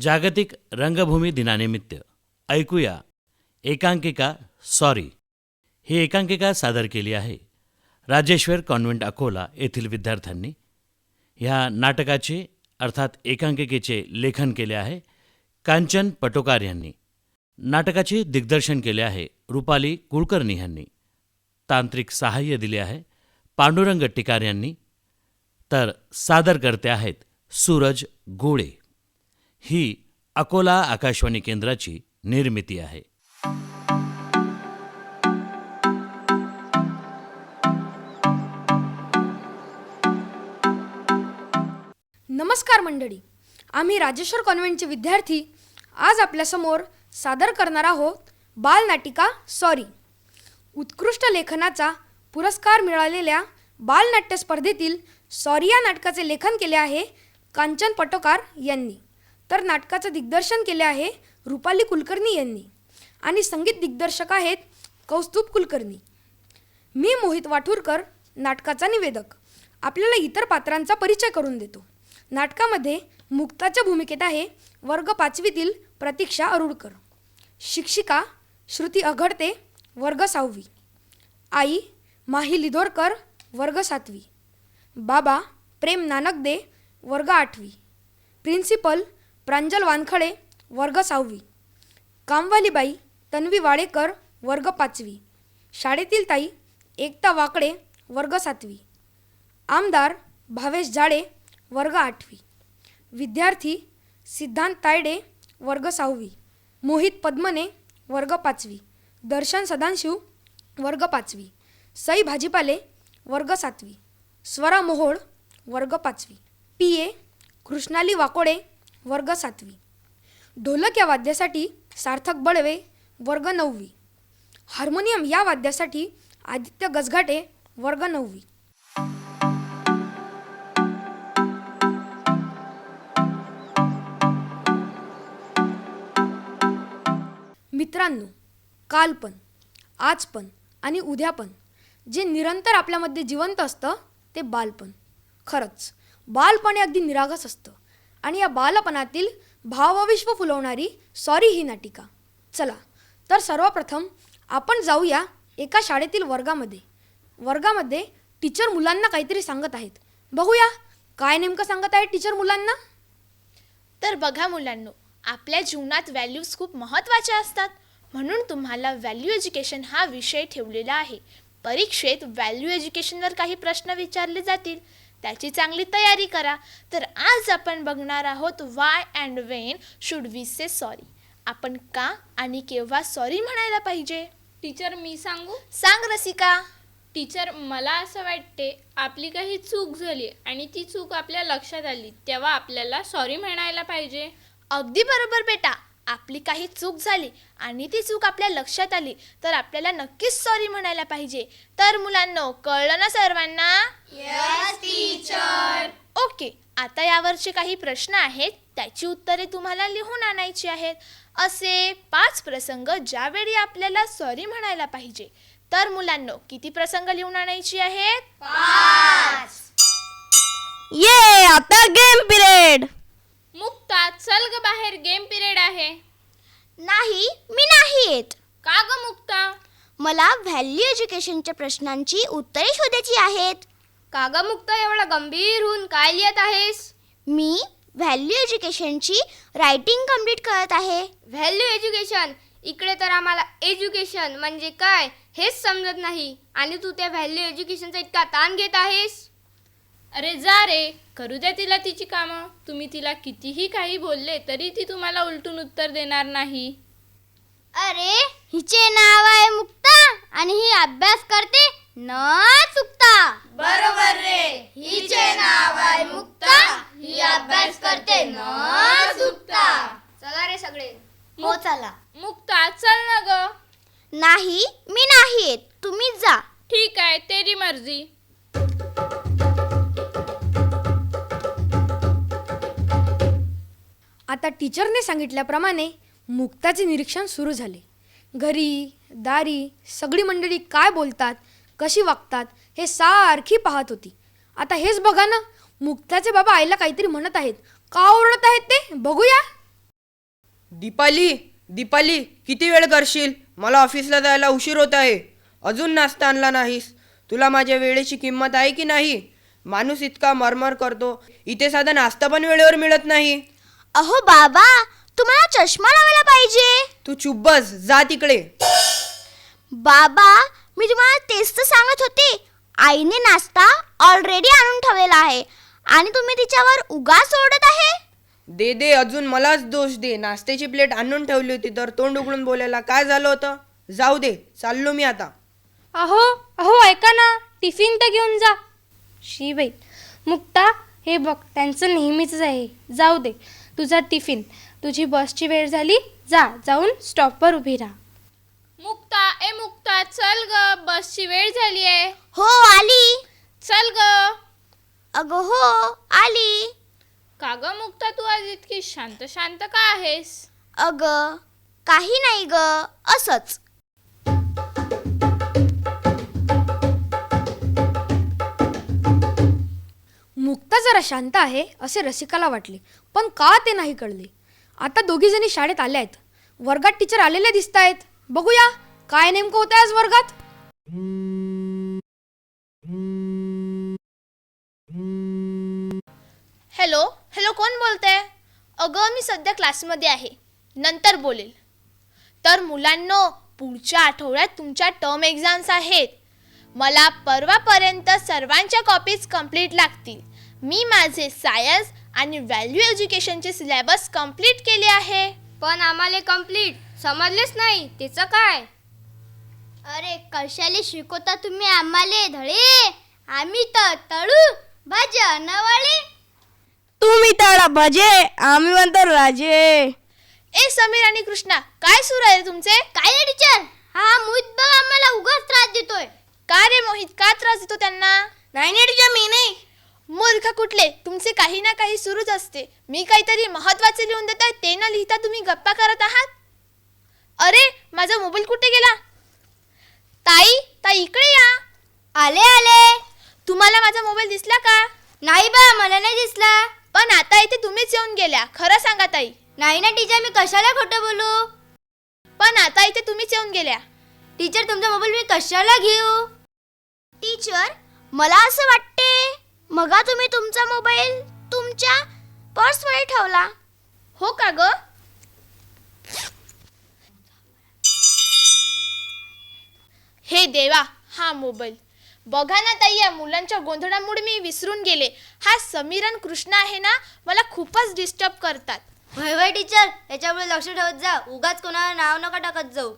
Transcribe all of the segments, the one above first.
जागतिक रंगभूमी दिनानिमित्त ऐकूया एकांकिका सॉरी ही एकांकिका सादर केली आहे राजेश्वर कॉन्व्हेंट अकोला येथील विद्यार्थ्यांनी. ह्या नाटकाचे अर्थात एकांकिकेचे लेखन केले आहे कांचन पटोकार यांनी. नाटकाचे दिग्दर्शन केले आहे रुपाली कुलकर्णी यांनी. तांत्रिक सहाय्य दिले आहे पांडुरंग टिकार यांनी. तर सादर करते आहेत सूरज गोळे. ही अकोला आकाशवाणी केंद्राची निर्मिती आहे. नमस्कार मंडळी. आम्ही राजेश्वर कॉन्व्हेंटचे विद्यार्थी आज आपल्यासमोर सादर करणार आहोत बालनाटिका सॉरी. उत्कृष्ट लेखनाचा पुरस्कार मिळालेल्या बालनाट्य स्पर्धेतील सॉरी या नाटकाचे लेखन केले आहे कांचन पटोकार यांनी. तर नाटकाचं दिग्दर्शन केले आहे रुपाली कुलकर्णी यांनी. आणि संगीत दिग्दर्शक आहेत कौस्तुभ कुलकर्णी. मी मोहित वाठूरकर नाटकाचा निवेदक. आपल्याला इतर पात्रांचा परिचय करून देतो. नाटकामध्ये मुक्ताच्या भूमिकेत आहे वर्ग पाचवीतील प्रतीक्षा अरुडकर. शिक्षिका श्रुती अघडते वर्ग सहावी. आई माही लिधोरकर वर्ग सातवी. बाबा प्रेम नानकदे वर्ग आठवी. प्रिन्सिपल प्रांजल वानखळे वर्ग सहावी. कामवालीबाई तन्वी वाडेकर वर्ग पाचवी. शाळेतील ताई एकता वाकडे वर्ग सातवी. आमदार भावेश जाडे वर्ग आठवी. विद्यार्थी सिद्धांत तायडे वर्ग सहावी. मोहित पद्मने वर्ग पाचवी. दर्शन सदांशिव वर्ग पाचवी. सई भाजीपाले वर्ग सातवी. स्वरा मोहोळ वर्ग पाचवी. पी. ए. कृष्णाली वाकोडे वर्ग सातवी. ढोलक या वाद्यासाठी सार्थक बळवे वर्ग नववी. हार्मोनियम या वाद्यासाठी आदित्य गजघाटे वर्ग नववी. मित्रांनो काल पण आज पण आणि उद्या पण जे निरंतर आपल्यामध्ये जिवंत असतं ते बालपण. खरंच बालपण हे अगदी निरागस असतं. आणि या बालपणातील भावविश्व फुलवणारी सॉरी ही नाटिका. चला तर सर्वप्रथम आपण जाऊया एका शाळेतील वर्गामध्ये. वर्गामध्ये टीचर मुलांना काहीतरी सांगत आहेत. बघूया काय नेमकं सांगत आहे टीचर मुलांना? तर बघा मुलांनो आपल्या जीवनात व्हॅल्यूज खूप महत्त्वाच्या असतात. म्हणून तुम्हाला व्हॅल्यू एज्युकेशन हा विषय ठेवलेला आहे. परीक्षेत व्हॅल्यू एज्युकेशनवर काही प्रश्न विचारले जातील. त्याची चांगली तयारी करा. तर आज आपण बघणार आहोत why and when should we say sorry आपण का आणि केव्हा सॉरी म्हणायला पाहिजे? टीचर मी सांगू? सांग रसिका. टीचर मला असं वाटते आपली काही चूक झाली आणि ती चूक आपल्या लक्षात आली तेव्हा आपल्याला सॉरी म्हणायला पाहिजे. अगदी बरोबर बेटा. आपली काही चूक झाली आणि ती चूक आपल्या लक्षात आली तर आपल्याला नक्कीच सॉरी म्हणायला पाहिजे. तर मुलांनो कळलं ना सर्वांना? ओके आता यावरचे काही प्रश्न आहेत त्याची उत्तरे तुम्हाला लिहून आणायची आहेत. असे पाच प्रसंग ज्यावेळी आपल्याला सॉरी म्हणायला पाहिजे तर मुलांनो किती प्रसंग लिहून आणायची आहेत? ये आता गेम पिरियड मुक्ता चल ग बाहेर गेम पिरियड आहे. नाही मी नाही येत का ग मुक्ता? मला व्हॅल्यू एज्युकेशनच्या प्रश्नांची उत्तरे शोधायची आहेत. कागा मुक्त एवढा गंभीर होऊन काय लिहित आहेस? मी व्हॅल्यू एज्युकेशनची रायटिंग कंप्लीट करत आहे. व्हॅल्यू एज्युकेशन इकडे तर आम्हाला एज्युकेशन म्हणजे काय? हेच समजत नाही. आणि तू त्या व्हॅल्यू एज्युकेशनचा इतका ताण घेत आहेस? अरे जा रे करू द्या तिला तिची कामं. तुम्ही तिला कितीही काही बोलले तरी ती तुम्हाला उलटून उत्तर देणार नाही. अरे हिचे नाव आहे मुक्ता आणि ही अभ्यास करते न चुकता. बरोबर रे हिचे नाव आहे मुक्ता ही अभ्यास करते न चुकता. चला रे सगळे. हो चला. मुक्ता चल ना ग. नाही मी नाही येत. तुम्ही जा. ठीक आहे तेरी मर्जी. आता टीचरने सांगितल्याप्रमाणे मुक्ताचे निरीक्षण सुरू झाले. घरी दारी सगळी मंडळी काय बोलतात कशी वागतात हे सारखी पाहत होती. आता हेच बघा ना मुक्ताचे बाबा आईला काहीतरी म्हणत आहेत. का ओरडत आहेत ते? बघूया. दीपाली दीपाली किती वेळ करशील? मला ऑफिसला जायला उशीर होत आहे. अजून नाश्ता आणला नाहीस. तुला माझ्या वेळेची किंमत आहे की नाही? माणूस इतका मरमर करतो. इथे साधा नाश्ता पण वेळेवर मिळत नाही. अहो बाबा तुम्हाला चष्मा लावायला पाहिजे. तू चुप बस जा तिकडे. बाबा मी तुम्हाला तेच तर सांगत होते. आईने नाश्ता ऑलरेडी आणून ठेवलेला आहे. आणि तुम्ही तिच्यावर उगाच ओरडत आहे? दे दे अजून मलाच दोष दे. नाश्त्याची प्लेट आणून ठेवली होती तर तोंड उघडून बोलायला काय झालं होतं? जाऊ दे चाललो मी आता. अहो अहो ऐका ना टिफिन तर घेऊन जा. शी बाई मुक्ता हे बघ त्यांचं नेहमीच आहे. जाऊ दे. तुझा टिफिन. तुझी बसची वेळ झाली. जा जाऊन स्टॉपवर उभी राहा. मुक्ता ए मुक्ता चल ग बसची वेळ झाली आहे. हो आली. चल ग. अगं हो आली. का ग मुक्ता तू आज इतकी शांत शांत का आहेस? अगं काही नाही ग असंच. मुक्ता जरा शांत आहे असे रसिकाला वाटले. पण का ते नाही कळले? आता दोघी जणी शाळेत आल्या आहेत. वर्गात टीचर आलेले दिसत आहेत बघूया काय नेमकं होतं आज वर्गात? हॅलो हॅलो कोण बोलतंय? अगं मी सध्या क्लासमध्ये आहे. नंतर बोलेल. तर मुलांनो पुढच्या आठवड्यात तुमच्या टर्म एक्झाम्स आहेत. मला परवापर्यंत सर्वांच्या कॉपीज कंप्लीट लागतील. मी माझे सायन्स आणि व्हॅल्यू एज्युकेशनचे सिलेबस कंप्लीट केले आहे. पण आम्हाला कंप्लीट समजलेच नाही त्याचं काय? अरे कशाले शिकवता तुम्ही आम्हाले धडे आम्ही तर तळू भाज्या नवाळे तुम्ही तळा भजे आम्ही म्हणतो राजे. ए समीर आणि कृष्णा काय सुरू आहे तुमचे? काय रे टीचर हा मोहित बघ आम्हाला उगाच त्रास देतोय. का रे मोहित? का त्रास देतो त्यांना? नाही नाही टीचर मी नाही. मूर्ख कुठले? तुमचे काही ना काही सुरूच असते. मी काहीतरी महत्त्वाचे लिहून देत आहे ते न लिहिता तुम्ही गप्पा करत आहात? अरे माझा मोबाईल कुठे गेला? ताई ताई इकडे या. आले आले. तुम्हाला माझा मोबाईल दिसला का? नाही बा मला नाही दिसला. पण आता इथे तुम्हीच येऊन गेल्या. खरं सांगा ताई. नाही ना टीचर मी कशाला खोटं बोलू? पण आता इथे तुम्हीच येऊन गेल्या. टीचर तुमचा मोबाईल मी कशाला घेऊ? टीचर मला असं वाटते मगा तुम्ही तुमचा मोबाईल तुमच्या पर्समध्ये ठेवला. हो का ग? हे देवा हा मोबाईल. बघा ना ताई या मुलांच्या गोंधळामुळे मी विसरून गेले. हा समीर आणि कृष्ण आहे ना मला खूपच डिस्टर्ब करतात. होय होय टीचर याच्यामुळे लक्ष ठेवत जा. उगाच कोणाला नाव नका टाकत जाऊ.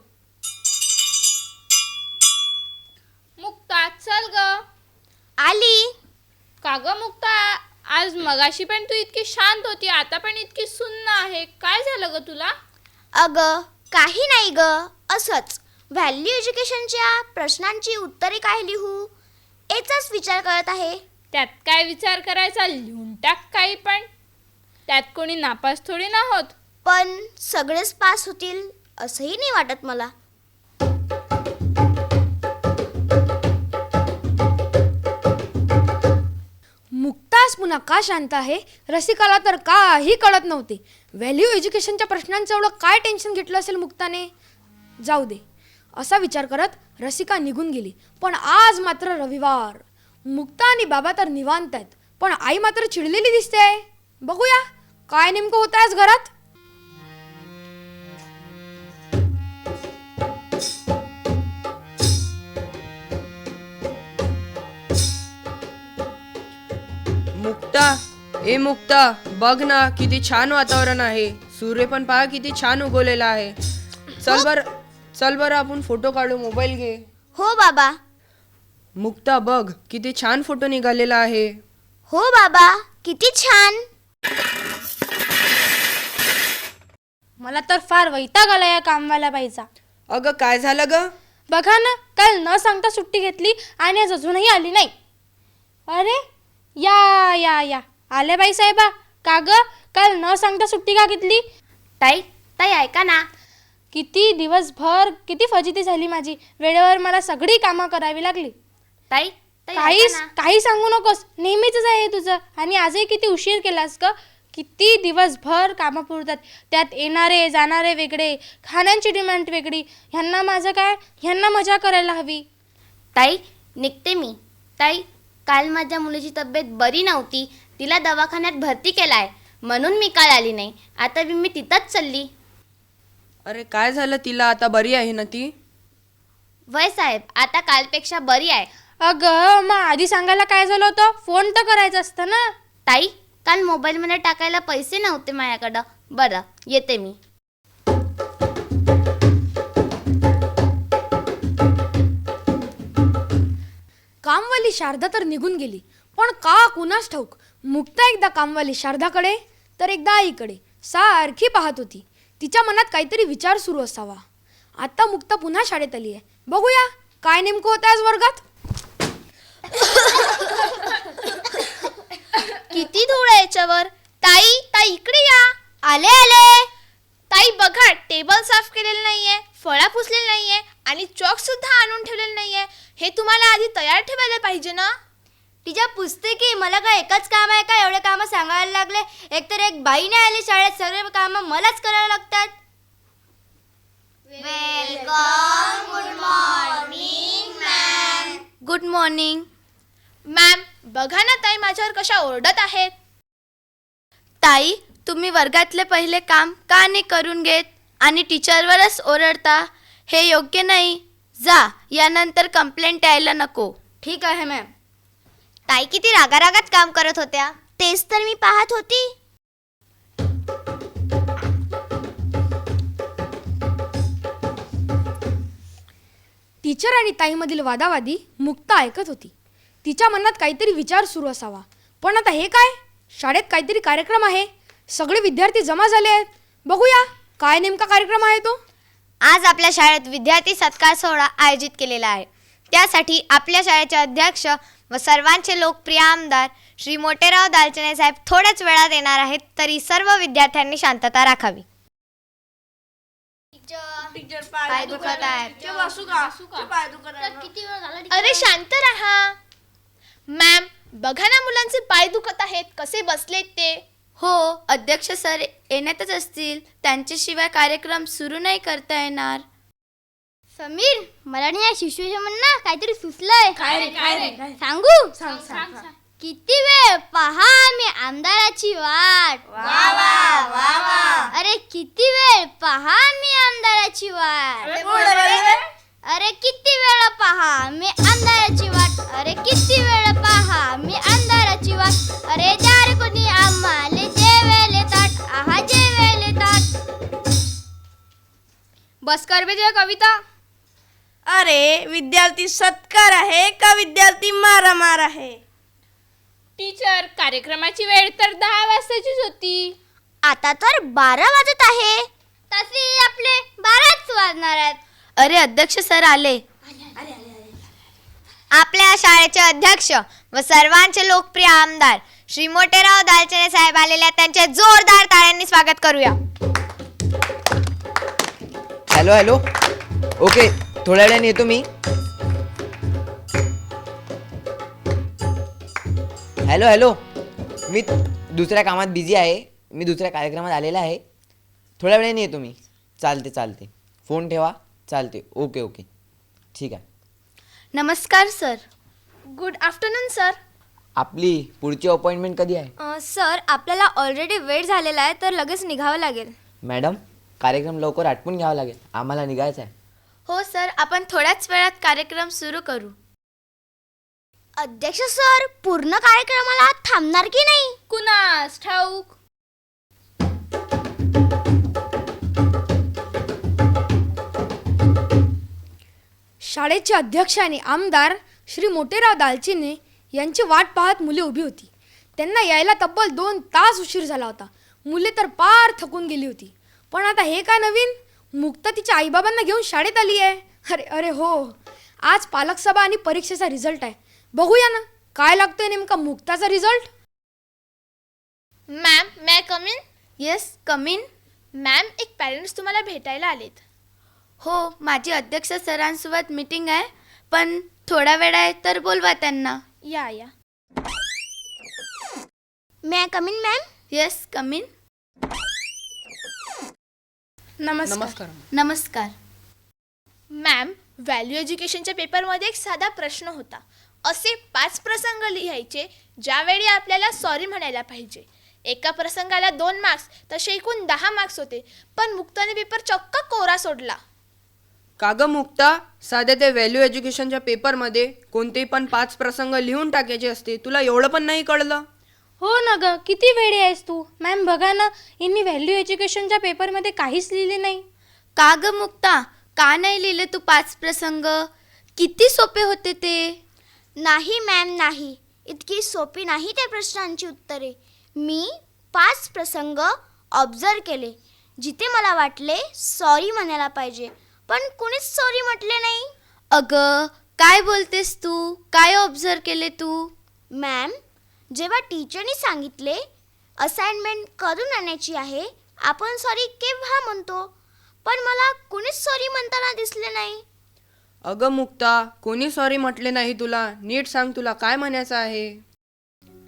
मुक्ता चल ग. आली. का ग मुक्ता आज मगाशी पण तू इतकी शांत होती आता पण इतकी सुन्न आहे. काय झालं ग तुला? अगं काही नाही ग असंच. व्हॅल्यू एज्युकेशनच्या प्रश्नांची उत्तरे काय लिहू? याचाच विचार करत आहे. त्यात काय विचार करायचा? लिहून टाक काही पण. त्यात कोणी नापास थोडी ना होत. पण सगळेच पास होतील असंही नाही वाटत मला. मुक्तास पुन्हा का शांत आहे? रसिकाला तर काही कळत नव्हते. व्हॅल्यू एज्युकेशनच्या प्रश्नांचं एवढं काय टेन्शन घेतलं असेल मुक्ताने? जाऊ दे. असा विचार करत रसिका निघून गेली. पण आज मात्र रविवार. मुक्ता आणि बाबा तर निवांत आहेत. पण आई मात्र चिडलेली दिसते बघूया. काय नेमकं होतं आज घरात? ए मुक्ता बघ ना किती छान वातावरण आहे. सूर्य पण पहा किती छान उगवलेला आहे. चल बर चल बरं आपण फोटो काढू मोबाईल घे. हो बाबा. मुक्ता बघ किती छान फोटो निघालेला आहे. हो बाबा. किती छान. मला तर फार वैताग आला या कामवाल्या बाईचा. अगं काय झालं ग? बघा ना काल न सांगता सुट्टी घेतली आणि आज अजूनही आली नाही. अरे या या या. आल्या बाई साहेबा. का ग? काल न सांगता सुट्टी का घेतली? ताई ताई ऐका ना. किती दिवसभर किती फजिती झाली माझी. वेळेवर मला सगळी कामं करावी लागली. ताई काही काही सांगू नकोस. नेहमीच आहे हे तुझं. आणि आजही किती उशीर केलास ग? किती दिवसभर कामं पुरतात. त्यात येणारे जाणारे वेगळे खाण्यांची डिमांड वेगळी. ह्यांना माझं काय? ह्यांना मजा करायला हवी. ताई निघते मी. ताई काल माझ्या मुलीची तब्येत बरी नव्हती. तिला दवाखान्यात भरती केलाय. म्हणून मी काल आली नाही. आता मी तिथंच चालली. अरे काय झालं तिला? आता बरी आहे ना ती? वय साहेब आता कालपेक्षा बरी आहे. अगं मग आधी सांगायला काय झालं होतं? फोन तर करायचं असतं ना? ताई काल मोबाईलमध्ये टाकायला पैसे नव्हते माझ्याकडं. बरं येते मी. कामवाली शारदा तर निघून गेली पण का कुणास ठाऊक? मुक्ता एकदा कामवाली शारदाकडे तर एकदा आईकडे. सारखी पाहत होती. तिच्या मनात काहीतरी विचार सुरू असावा. आता मुक्ता पुन्हा शाळेत आली आहे बघूया काय नेमकं होतं आज वर्गात? किती धूळ आहे याच्यावर? ताई ताई इकडे या. आले आले. ताई बघा टेबल साफ केलेलं नाहीये फळा पुसलेली नाहीये आणि चॉक सुद्धा आणून ठेवलेलं नाहीये. हे तुम्हाला आधी तयार ठेवायला पाहिजे ना? तिच्या पुस्तकी मला काय एकच काम आहे का? एवढे कामं सांगायला लागले. एकतर एक बाई नाही आली शाळेत सगळे कामं मलाच करायला लागतात. Welcome good morning ma'am good morning ma'am बघा ना ताई माझ्यावर कशा ओरडत आहेत. ताई तुम्ही वर्गातले पहिले काम का नाही करून घेत? आणि टीचरवरच ओरडता? हे योग्य नाही. जा यानंतर कंप्लेंट यायला नको. ठीक आहे मॅम ताई किती रागारागात काम करत होत्या? तेच तर मी पाहत होती. टीचर आणि ताईमधील वादावादी मुक्ता ऐकत होती. तिच्या मनात काहीतरी विचार सुरू असावा. पण आता हे काय? शाळेत काहीतरी कार्यक्रम आहे. सगळे विद्यार्थी जमा झाले आहेत. बघूया काय नेमका कार्यक्रम आहे तो? आज आपल्या शाळेत विद्यार्थी सत्कार सोहळा आयोजित केलेला आहे. त्यासाठी आपल्या शाळेचे अध्यक्ष व सर्वांचे लोकप्रिय आमदार श्री मोटेराव दालचने साहेब थोड्याच वेळात येणार आहेत तरी सर्व विद्यार्थ्यांनी शांतता राखावी. पाय दुखत आहे. अरे शांत राहा. मॅम बघा ना मुलांचे पाय दुखत आहेत कसे बसलेत ते. हो अध्यक्ष सर येण्यातच असतील. त्यांच्याशिवाय कार्यक्रम सुरू नाही करता येणार. समीर मला नाही या शिशूच्या म्हणणं काहीतरी सुचलंय. सांगू? किती वेळ पहा मी आमदाराची वाट. अरे किती वेळ पहा मी आमदाराची वाट. अरे किती वेळ पहा मी अंधाराची वाट. अरे किती वेळ पहा मी अंधाराची वाट. अरे दार कोणी आम्हाले जेवेले ताट आहा जेवेले ताट बस कर बे तुझ्या कविता. अरे विद्यार्थी सत्कार आहे का विद्यार्थी मारामार आहे? टीचर कार्यक्रमाची वेळ तर दहा वाजताचीच होती. आता तर बारा वाजत आहे. तसे आपले बाराच वाजणार आहेत. अरे अध्यक्ष सर आले. आपल्या शाळेचे अध्यक्ष व सर्वांचे लोकप्रिय आमदार श्री मोटेराव दालचने साहेब आलेल्या त्यांचे जोरदार टाळ्यांनी स्वागत करूया. हॅलो हॅलो ओके थोड्या वेळाने येतो मी. हॅलो हॅलो मी दुसऱ्या कामात बिझी आहे. मी दुसऱ्या कार्यक्रमात आलेला आहे. थोड्या वेळाने येतो मी. चालते चालते. फोन ठेवा. चालते. ओके ओके ठीक आहे. नमस्कार सर गुड आफ्टरनून सर आपली पुढची अपॉइंटमेंट कधी आहे? सर आपल्याला ऑलरेडी वेळ झालेला आहे तर लगेच निघावं लागेल. मॅडम कार्यक्रम लवकर आटपून घ्यावा लागेल. आम्हाला निघायचं आहे. हो सर. आपण थोड्याच वेळात कार्यक्रम सुरू करू. अध्यक्ष सर पूर्ण कार्यक्रमाला थांबणार की नाही? कुणास ठाऊक? शाळेचे अध्यक्ष आणि आमदार श्री मोटेराव दालचिने यांची वाट पाहत मुले उभी होती. त्यांना यायला तब्बल दोन तास उशीर झाला होता. मुले तर पार थकून गेली होती. पण आता हे काय नवीन? मुक्ता तिच्या आईबाबांना घेऊन शाळेत आली आहे. अरे अरे हो. आज पालक सभा आणि परीक्षेचा रिझल्ट आहे. बघूया ना काय लागतोय नेमका मुक्ताचा result? Ma'am ma'am come in yes come in ma'am एक पॅरेंट्स तुम्हाला भेटायला आलेत. हो माझी अध्यक्ष सरांसोबत मीटिंग आहे पण थोडा वेळ आहे तर बोलवा त्यांना. या या. मे कमीन मॅम येस कमीन नमस्कार. नमस्कार. नमस्कार. मॅम व्हॅल्यू एज्युकेशनच्या पेपरमध्ये एक साधा प्रश्न होता. असे पाच प्रसंग लिहायचे ज्यावेळी आपल्याला सॉरी म्हणायला पाहिजे. एका प्रसंगाला दोन मार्क्स तसे एकूण दहा मार्क्स होते. पण मुक्ताने पेपर चक्क कोरा सोडला. का ग मुक्ता साध्या त्या व्हॅल्यू एज्युकेशनच्या पेपरमध्ये कोणते पण पाच प्रसंग लिहून टाकायचे असते तुला एवढं पण नाही कळलं? हो ना ग किती वेळी आहेस तू. मॅम बघा ना यांनी व्हॅल्यू एज्युकेशनच्या पेपरमध्ये काहीच लिहिले नाही. का ग मुक्ता? का नाही लिहिले तू पाच प्रसंग? किती सोपे होते ते. नाही मॅम नाही. इतकी सोपी नाही त्या प्रश्नांची उत्तरे. मी पाच प्रसंग ऑब्झर्व केले जिथे मला वाटले सॉरी म्हणायला पाहिजे. पण कुणीच सॉरी म्हटले नाही. अगं काय बोलतेस तू? काय ऑब्झर्व केले तू? मॅम जेव्हा टीचरनी सांगितले असाइनमेंट करून आणायची आहे आपण सॉरी केव्हा म्हणतो? पण मला कुणीच सॉरी म्हणताना दिसले नाही. अगं मुक्ता कोणी सॉरी म्हटले नाही तुला? नीट सांग तुला काय म्हणायचं आहे?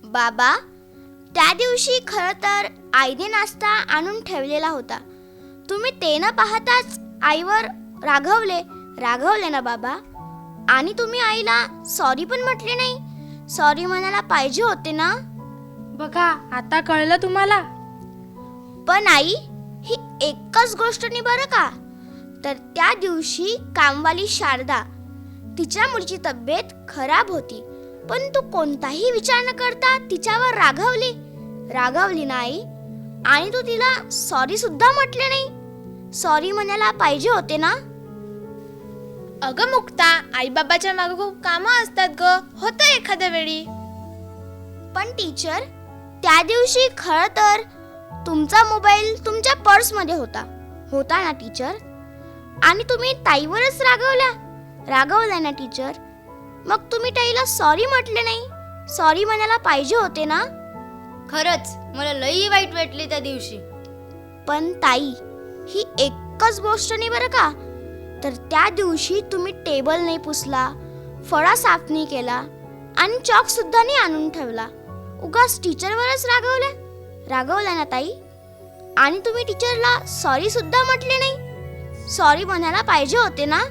बाबा त्या दिवशी खरं तर आईने नाश्ता आणून ठेवलेला होता. तुम्ही ते न पाहताच आईवर रागवले. रागवले ना बाबा. आणि तुम्ही आईला सॉरी पण म्हटले नाही? सॉरी म्हणायला पाहिजे होते ना? बघा आता कळलं तुम्हाला? पण आई ही एकच गोष्ट नाही बरं का? तर त्या दिवशी कामवाली शारदा तिच्या मुलीची तब्येत खराब होती. पण तू कोणताही विचार न करता तिच्यावर रागवली. रागवली नाही. आणि तू तिला सॉरी सुद्धा म्हटले नाही. सॉरी म्हणायला पाहिजे होते ना? अगं मुक्ता आईबाबाच्या मागं खूप कामं असतात ग. होतं एखाद्या वेळी. पण टीचर त्या दिवशी खरं तर तुमचा मोबाईल तुमच्या पर्समध्ये होता. होता ना टीचर आणि तुम्ही ताईवरच रागवल्या रागवल्या ना टीचर मग तुम्ही ताईला सॉरी म्हटले नाही? सॉरी म्हणायला पाहिजे होते ना? खरंच मला लई वाईट वाटली त्या दिवशी. पण ताई ही एकच गोष्ट नाही बरं का? तर त्या दिवशी तुम्ही टेबल नाही पुसला फळा साफ नाही केला आणि चॉक सुद्धा नाही आणून ठेवला. उगाच टीचरवरच रागवल्या रागवल्या ना ताई. आणि तुम्ही टीचरला सॉरी सुद्धा म्हटले नाही? सॉरी म्हणायला पाहिजे होते ना?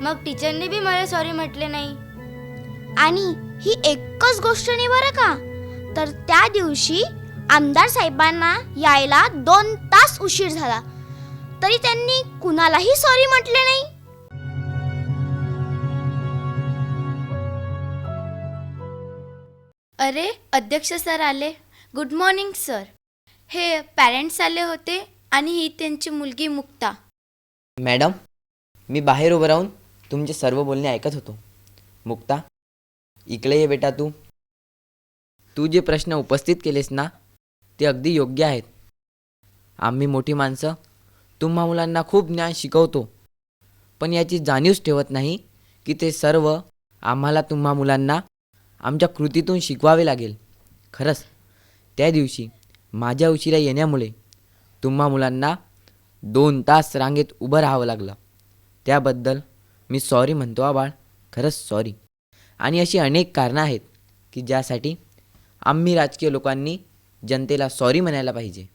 मग टीचरने बी मला सॉरी म्हटले नाही? आणि ही एकच गोष्ट नाही बरं का? तर त्या दिवशी आमदार साहेबांना यायला दोन तास उशीर झाला. तरी त्यांनी कुणालाही सॉरी म्हटले नाही. अरे अध्यक्ष सर आले. गुड मॉर्निंग सर हे पॅरेंट्स आले होते आणि ही त्यांची मुलगी मुक्ता. मॅडम मी बाहेर उभं राहून तुमचे सर्व बोलणे ऐकत होतो. मुक्ता इकडे ये बेटा तू. तू जे प्रश्न उपस्थित केलेस ना ते अगदी योग्य आहेत. आम्ही मोठी माणसं तुम्हा मुलांना खूप ज्ञान शिकवतो. पण याची जाणीवच ठेवत नाही की ते सर्व आम्हाला तुम्हा मुलांना आमच्या कृतीतून शिकवावे लागेल. खरंच त्या दिवशी माझ्या उशिरा येण्यामुळे तुम्हा मुलांना दोन तास रांगेत उभं राहावं लागलं. त्याबद्दल मी सॉरी म्हणतो आबाळ खरंच सॉरी आणि अशी अनेक कारणं आहेत की ज्यासाठी आम्ही राजकीय लोकांनी जनतेला सॉरी म्हणायला पाहिजे.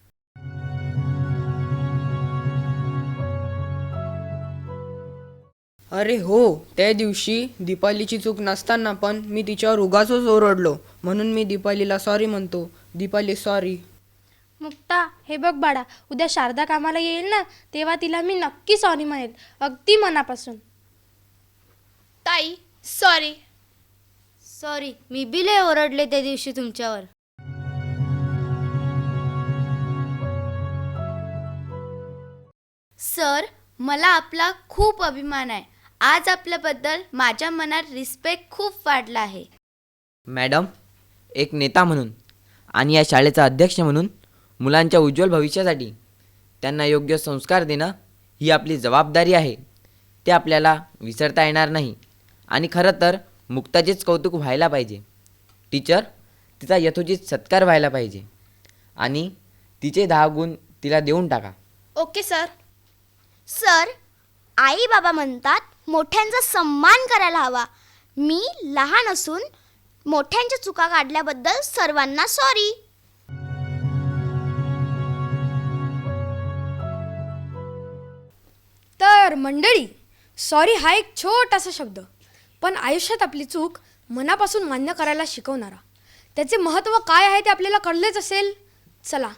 अरे हो त्या दिवशी दीपालीची चूक नसताना पण मी तिच्यावर उगाचच ओरडलो. म्हणून मी दीपालीला सॉरी म्हणतो. दीपाली सॉरी मुक्ता हे बघ बाळा उद्या शारदा कामाला येईल ना तेव्हा तिला मी नक्की सॉरी म्हणेल. अगदी मनापासून. ताई सॉरी सॉरी मी बी लय ओरडले त्या दिवशी तुमच्यावर. सर मला आपला खूप अभिमान आहे. आज आपल्याबद्दल माझ्या मनात रिस्पेक्ट खूप वाढला आहे. मॅडम एक नेता म्हणून आणि या शाळेचा अध्यक्ष म्हणून मुलांच्या उज्ज्वल भविष्यासाठी त्यांना योग्य संस्कार देणं ही आपली जबाबदारी आहे. ते आपल्याला विसरता येणार नाही आणि खरं तर मुक्ताचेच कौतुक व्हायला पाहिजे. टीचर तिचा यथोचित सत्कार व्हायला पाहिजे आणि तिचे दहा गुण तिला देऊन टाका. Okay sir. सर आई बाबा म्हणतात मोठ्यांचा सन्मान करायला हवा. मी लहान असून मोठ्यांच्या चुका काढल्याबद्दल सर्वांना सॉरी तर मंडळी सॉरी हा एक छोटासा शब्द पण आयुष्यात आपली चूक मनापासून मान्य करायला शिकवणारा. त्याचे महत्त्व काय आहे ते आपल्याला कळलेच असेल? चला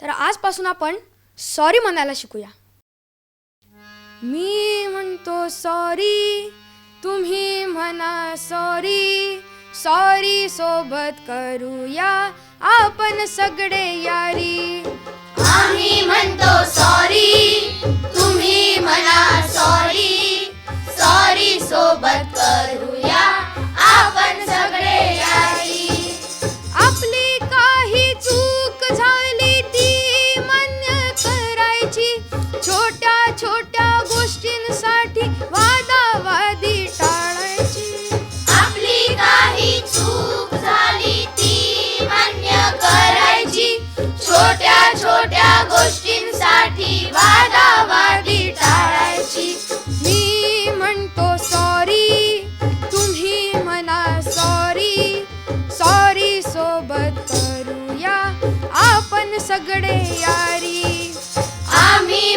तर आजपासून आपण सॉरी म्हणायला शिकूया. मी म्हणतो सॉरी तुम्ही म्हणा सॉरी सॉरी सोबत करूया आपण सगळे यारी. आम्ही म्हणतो सॉरी तुम्ही म्हणा सॉरी सॉरी सोबत करूया आपण सगळे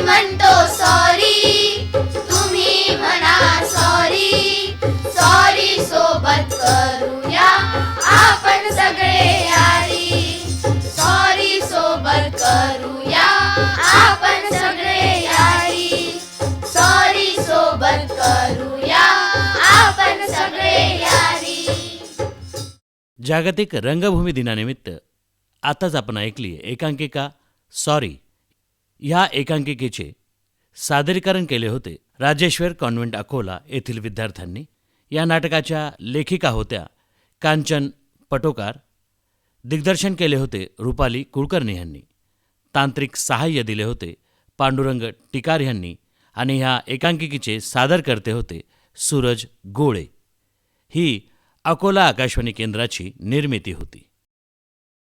म्हणतो सॉरी तुम्ही म्हणा सॉरी सॉरी सोबत करूया आपण सगळे यारी. सॉरी सोबत करूया आपण सगळे यारी. सॉरी सोबत करूया आपण सगळे यारी. जागतिक रंगभूमी दिनानिमित्त आताच आपण ऐकली एकांकिका सॉरी ह्या एकांकिकेचे सादरीकरण केले होते राजेश्वर कॉन्व्हेंट अकोला येथील विद्यार्थ्यांनी. या नाटकाच्या लेखिका होत्या कांचन पटोकार. दिग्दर्शन केले होते रुपाली कुलकर्णी यांनी. तांत्रिक सहाय्य दिले होते पांडुरंग टिकार यांनी आणि ह्या एकांकिकेचे सादर करते होते सूरज गोळे. ही अकोला आकाशवाणी केंद्राची निर्मिती होती.